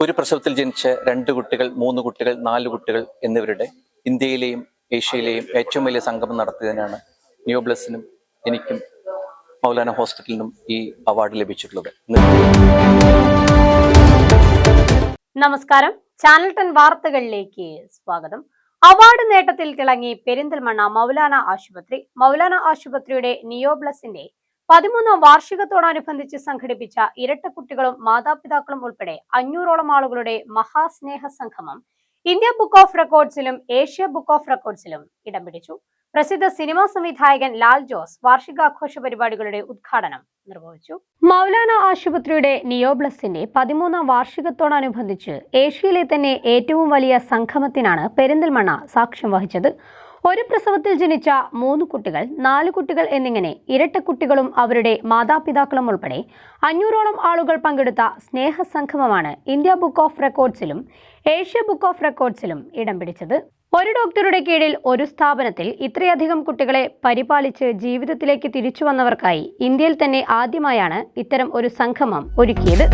ഒരു പ്രസവത്തിൽ ജനിച്ച രണ്ട് കുട്ടികൾ മൂന്ന് കുട്ടികൾ നാല് കുട്ടികൾ എന്നിവരുടെ ഇന്ത്യയിലെയും ഏഷ്യയിലെയും ഏറ്റവും വലിയ സംഗമം നടത്തിയതിനാണ് ന്യൂബ്ലസിനും എനിക്കും മൗലാന ഹോസ്പിറ്റലിനും ഈ അവാർഡ് ലഭിച്ചിട്ടുള്ളത്. നമസ്കാരം. ചാനൽ ടെൻ വാർത്തകളിലേക്ക് സ്വാഗതം. അവാർഡ് നേട്ടത്തിൽ തിളങ്ങി പെരിന്തൽമണ്ണ മൗലാന ആശുപത്രി. മൗലാന ആശുപത്രിയുടെ നിയോബ്ലസിന്റെ പതിമൂന്നാം വാർഷികത്തോടനുബന്ധിച്ച് സംഘടിപ്പിച്ച ഇരട്ട കുട്ടികളും മാതാപിതാക്കളും ഉൾപ്പെടെ അഞ്ഞൂറോളം ആളുകളുടെ മഹാസ്നേഹ സംഗമം ഇന്ത്യ ബുക്ക് ഓഫ് റെക്കോർഡ്സിലും ഏഷ്യ ബുക്ക് ഓഫ് റെക്കോർഡ്സിലും ഇടം പിടിച്ചു. പ്രസിദ്ധ സിനിമാ സംവിധായകൻ ലാൽ ജോസ് വാർഷികാഘോഷ പരിപാടികളുടെ ഉദ്ഘാടനം നിർവഹിച്ചു. മൗലാന ആശുപത്രിയുടെ നിയോബ്ലസിന്റെ പതിമൂന്നാം വാർഷികത്തോടനുബന്ധിച്ച് ഏഷ്യയിലെ തന്നെ ഏറ്റവും വലിയ സംഗമത്തിനാണ് പെരിന്തൽമണ്ണ സാക്ഷ്യം വഹിച്ചത്. ഒരു പ്രസവത്തിൽ ജനിച്ച മൂന്ന് കുട്ടികൾ നാല് കുട്ടികൾ എന്നിങ്ങനെ ഇരട്ട കുട്ടികളും അവരുടെ മാതാപിതാക്കളും ഉൾപ്പെടെ അഞ്ഞൂറോളം ആളുകൾ പങ്കെടുത്ത സ്നേഹ സംഗമമാണ് ഇന്ത്യ ബുക്ക് ഓഫ് റെക്കോർഡ്സിലും ഏഷ്യ ബുക്ക് ഓഫ് റെക്കോർഡ്സിലും ഇടം പിടിച്ചത്. ഒരു ഡോക്ടറുടെ കീഴിൽ ഒരു സ്ഥാപനത്തിൽ ഇത്രയധികം കുട്ടികളെ പരിപാലിച്ച് ജീവിതത്തിലേക്ക് തിരിച്ചു വന്നവർക്കായി ഇന്ത്യയിൽ തന്നെ ആദ്യമായാണ് ഇത്തരം ഒരു സംഗമം ഒരുക്കിയത്.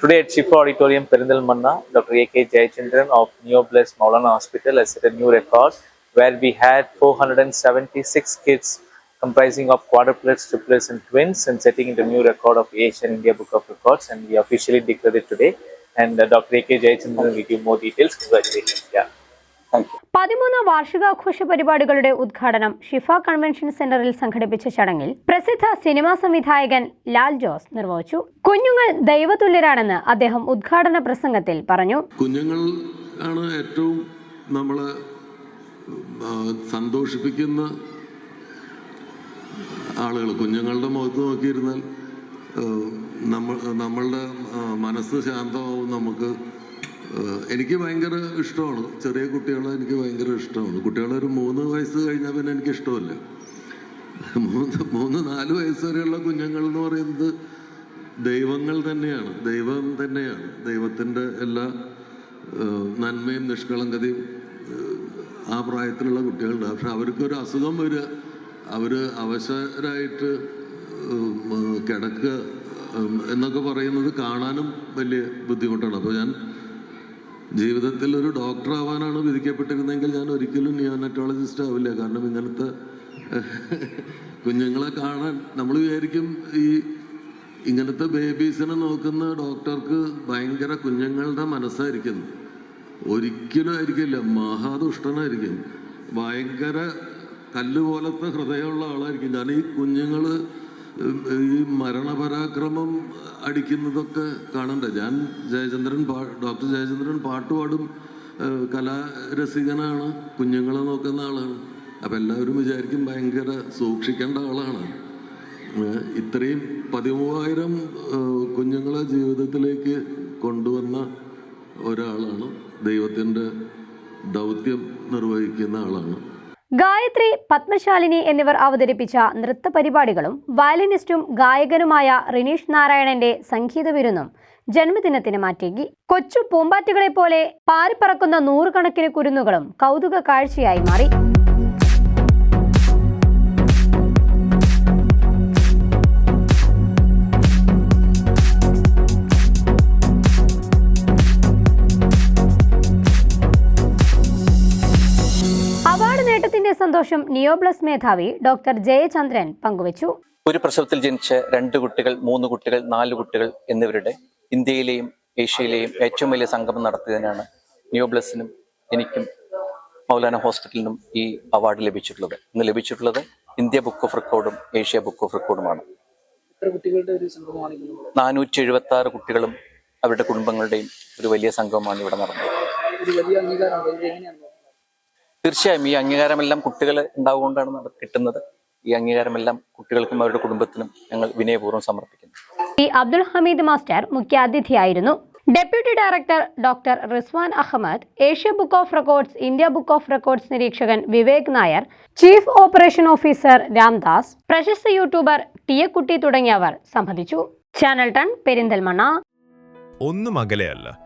Today at Chifa Auditorium, Perindalmanna, Dr. A.K. Jayachandran of Neobless Maulana Hospital has set a new record where we had 476 kids comprising of quadruplets, triplets and twins and setting the new record of Asian India Book of Records and we officially declared it today. And uh, Dr. A.K. Jayachandran will give more details. Congratulations. Yeah. പതിമൂന്നാം വാർഷികാഘോഷ പരിപാടികളുടെ ഉദ്ഘാടനം ഷിഫ convention സെന്ററിൽ സംഘടിപ്പിച്ച ചടങ്ങിൽ പ്രസിദ്ധ cinema സംവിധായകൻ ലാൽ ജോസ് നിർവഹിച്ചു. കുഞ്ഞുങ്ങൾ ദൈവതുല്യരാണെന്ന് അദ്ദേഹം ഉദ്ഘാടന പ്രസംഗത്തിൽ പറഞ്ഞു. കുഞ്ഞുങ്ങൾ ആണ് ഏറ്റവും നമ്മൾ സന്തോഷിപ്പിക്കുന്ന ആളുകൾ. കുഞ്ഞുങ്ങളുടെ മുഖത്ത് നോക്കിയിരുന്നാൽ നമ്മൾ നമ്മളുടെ മനസ്സ് ശാന്തമാവും നമുക്ക്. എനിക്ക് ഭയങ്കര ഇഷ്ടമാണ്. ചെറിയ കുട്ടികളെ എനിക്ക് ഭയങ്കര ഇഷ്ടമാണ്. കുട്ടികളെ ഒരു മൂന്ന് വയസ്സ് കഴിഞ്ഞാൽ പിന്നെ എനിക്ക് ഇഷ്ടമല്ല. മൂന്ന് മൂന്ന് നാല് വയസ്സ് വരെയുള്ള കുഞ്ഞുങ്ങൾ എന്ന് പറയുന്നത് ദൈവങ്ങൾ തന്നെയാണ്. ദൈവം തന്നെയാണ്. ദൈവത്തിന്റെ എല്ലാ നന്മയും നിഷ്കളങ്കതയും ആ പ്രായത്തിലുള്ള കുട്ടികളുണ്ട്. പക്ഷെ അവർക്കൊരു അസുഖം വരിക അവർ അവശരായിട്ട് കിടക്കുക എന്നൊക്കെ പറയുന്നത് കാണാനും വലിയ ബുദ്ധിമുട്ടാണ്. അപ്പോൾ ഞാൻ ജീവിതത്തിൽ ഒരു ഡോക്ടർ ആവാനാണ് വിധിക്കപ്പെട്ടിരുന്നെങ്കിൽ ഞാൻ ഒരിക്കലും നിയോനറ്റോളജിസ്റ്റ് ആവില്ല. കാരണം ഇങ്ങനത്തെ കുഞ്ഞുങ്ങളെ കാണാൻ നമ്മൾ വിചാരിക്കും ഈ ഇങ്ങനത്തെ ബേബീസിനെ നോക്കുന്ന ഡോക്ടർക്ക് ഭയങ്കര കുഞ്ഞുങ്ങളുടെ മനസ്സായിരിക്കും. ഒരിക്കലും ആയിരിക്കില്ല മഹാദുഷ്ടനായിരിക്കും. ഭയങ്കര കല്ല് പോലത്തെ ഹൃദയമുള്ള ആളായിരിക്കും. ഞാൻ ഈ കുഞ്ഞുങ്ങൾ ഈ മരണപരാക്രമം അടിക്കുന്നതൊക്കെ കാണണ്ട. ഞാൻ ജയചന്ദ്രൻ ഡോക്ടർ ജയചന്ദ്രൻ പാട്ടുപാടും കലാരസികനാണ് കുഞ്ഞുങ്ങളെ നോക്കുന്ന ആളാണ്. അപ്പം എല്ലാവരും വിചാരിക്കും ഭയങ്കര സൂക്ഷിക്കേണ്ട ആളാണ്. ഇത്രയും പതിമൂവായിരം കുഞ്ഞുങ്ങളെ ജീവിതത്തിലേക്ക് കൊണ്ടുവന്ന ഒരാളാണ് ദൈവത്തിന്റെ ദൗത്യം നിർവഹിക്കുന്ന ആളാണ്. ഗായത്രി പത്മശാലിനി എന്നിവർ അവതരിപ്പിച്ച നൃത്ത പരിപാടികളും വയലിനിസ്റ്റും ഗായകനുമായ റിനീഷ് നാരായണന്റെ സംഗീത വിരുന്നും ജന്മദിനത്തിന് മാറ്റേകി കൊച്ചു പൂമ്പാറ്റുകളെ പോലെ പാറിപ്പറക്കുന്ന നൂറുകണക്കിന് കുരുന്നുകളും കൗതുക കാഴ്ചയായി മാറി. സന്തോഷം നിയോബ്ലസ് മേധാവി ഡോക്ടർ ജയചന്ദ്രൻ പങ്കുവച്ചു. ഒരു പ്രസവത്തിൽ ജനിച്ച രണ്ട് കുട്ടികൾ മൂന്ന് കുട്ടികൾ നാല് കുട്ടികൾ എന്നിവരുടെ ഇന്ത്യയിലെയും ഏഷ്യയിലെയും ഏറ്റവും വലിയ സംഗമം നടത്തിയതിനാണ് നിയോബ്ലസിനും എനിക്കും മൗലാന ഹോസ്പിറ്റലിനും ഈ അവാർഡ് ലഭിച്ചിട്ടുള്ളത്. ഇന്ന് ലഭിച്ചിട്ടുള്ളത് ഇന്ത്യ ബുക്ക് ഓഫ് റെക്കോർഡും ഏഷ്യ ബുക്ക് ഓഫ് റെക്കോർഡുമാണ് എത്ര കുട്ടികളുടെ ഒരു സംഘമാണ് ഇത് നാനൂറ്റി എഴുപത്തി ആറ് കുട്ടികളും അവരുടെ കുടുംബങ്ങളുടെയും ഒരു വലിയ സംഗമമാണ് ഇവിടെ നടന്നത്. തീർച്ചയായും ഈ അംഗീകാരമെല്ലാം കുട്ടികൾ ഉണ്ടാവുകൊണ്ടാണ് കിട്ടുന്നത്. ഈ അംഗീകാരമെല്ലാം കുട്ടികൾക്കും അവരുടെ കുടുംബത്തിനും ഞങ്ങൾ വിനയപൂർവം സമർപ്പിക്കുന്നു. P Abdul Hameed master മുഖ്യാതിഥിയായിരുന്നു. Deputy director doctor Rizwan Ahmed Asia book of records India book of records നിരീക്ഷകൻ Vivek Nair chief operation officer Ramdas പ്രശസ്ത യൂട്യൂബർ ടിയക്കുട്ടി തുടങ്ങിയവർ സംബന്ധിച്ചു. ചാനൽ ടൺ പെരിന്തൽമണ്ണ. ഒന്നും അകലെയല്ല.